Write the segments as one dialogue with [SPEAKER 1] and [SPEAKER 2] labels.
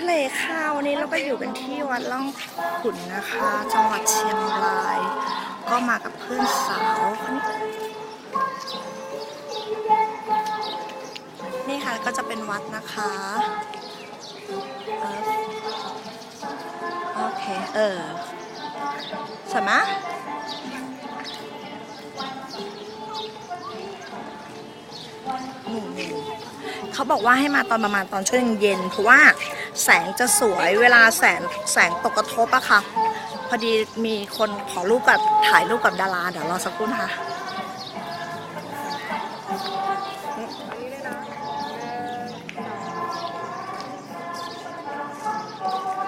[SPEAKER 1] ทะเลค่ะวันนี้เราก็อยู่กันที่วัดล่องขุนนะคะ จังหวัดเชียงราย ก็มากับเพื่อนสาวคนนี้นี่ค่ะก็จะเป็นวัดนะคะโอเค เออใช่ไหมนี่นี่เขาบอกว่าให้มาตอนประมาณตอนช่วงเย็นเพราะว่า แสงจะสวยเวลาแสงแสงตกกระทบอะค่ะ พอดีมีคนขอรูปกับถ่ายรูปกับดาราเดี๋ยวรอสักครู่นะคะ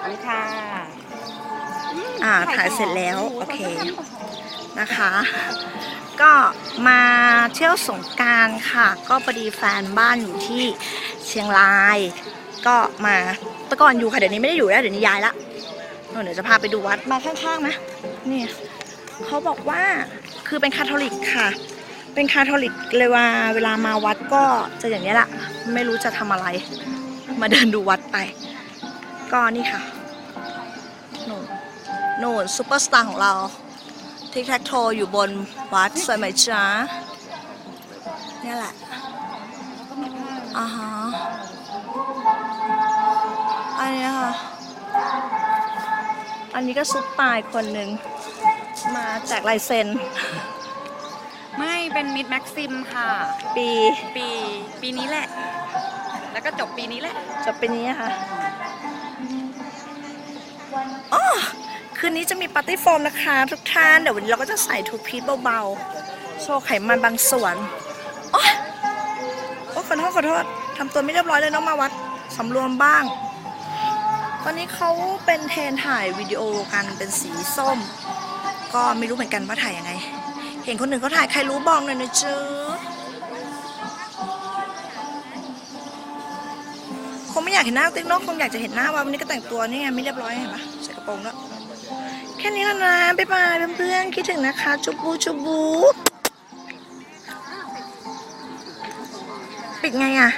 [SPEAKER 2] อันนี้ค่ะ
[SPEAKER 1] อ่าถ่ายเสร็จแล้ว โอเคนะคะ ก็มาเที่ยวสงกรารค่ะ ก็พอดีแฟนบ้านอยู่ที่เชียงราย ก็มาแต่ก่อนอยู่ค่ะเดี๋ยวนี้ไม่ได้อยู่แล้วเดี๋ยวนี้ย้ายละเดี๋ยวจะพาไปดูวัดมาข้างๆนะนี่เขาบอกว่าคือเป็นคาทอลิกค่ะ เป็นคาทอลิกเลยว่าเวลามาวัดก็จะอย่างนี้แหละไม่รู้จะทำอะไร มาเดินดูวัดไป ก็นี่ค่ะหนูโน่นซูเปอร์สตาร์ของเราทิกแท็กโทอยู่บนวัดสวยไหมจ๊ะเนี่ยแหละอ่าฮะ อันนี้ค่ะ อันนี้ก็ซุปตายคนหนึ่ง มาแจกลายเซ็น
[SPEAKER 2] ไม่เป็นมิดแม็กซิมค่ะ
[SPEAKER 1] ปี
[SPEAKER 2] ปีปีนี้แหละ แล้วก็จบปีนี้แหละ
[SPEAKER 1] จะเป็นนี้ค่ะอ๋อคืนนี้จะมีปาร์ตี้โฟมนะคะ ทุกท่าน เดี๋ยววันนี้เราก็จะใส่ทูพีทเบาๆ โชว์ไขมันบางส่วนโอ๊ยโอ้ขอโทษขอโทษทำตัวไม่เรียบร้อยเลยน้องมาวัดสำรวมบ้าง ตอนนี้เขาเป็นเทนถ่ายวิดีโอกันเป็นสีส้ม ก็ไม่รู้เหมือนกันว่าถ่ายยังไง เห็นคนหนึ่งเขาถ่ายใครรู้บอกหน่อยนะจ๊ะคงไม่อยากเห็นหน้าติ๊กนอกคงอยากจะเห็นหน้าว่าวันนี้ก็แต่งตัวนี่ไงไม่เรียบร้อยเห็นปะใส่กระโปรงแล้วแค่นี้แล้วนะบ๊ายบายเพื่อนๆคิดถึงนะคะจุบบูจุบบูปิดไงอะ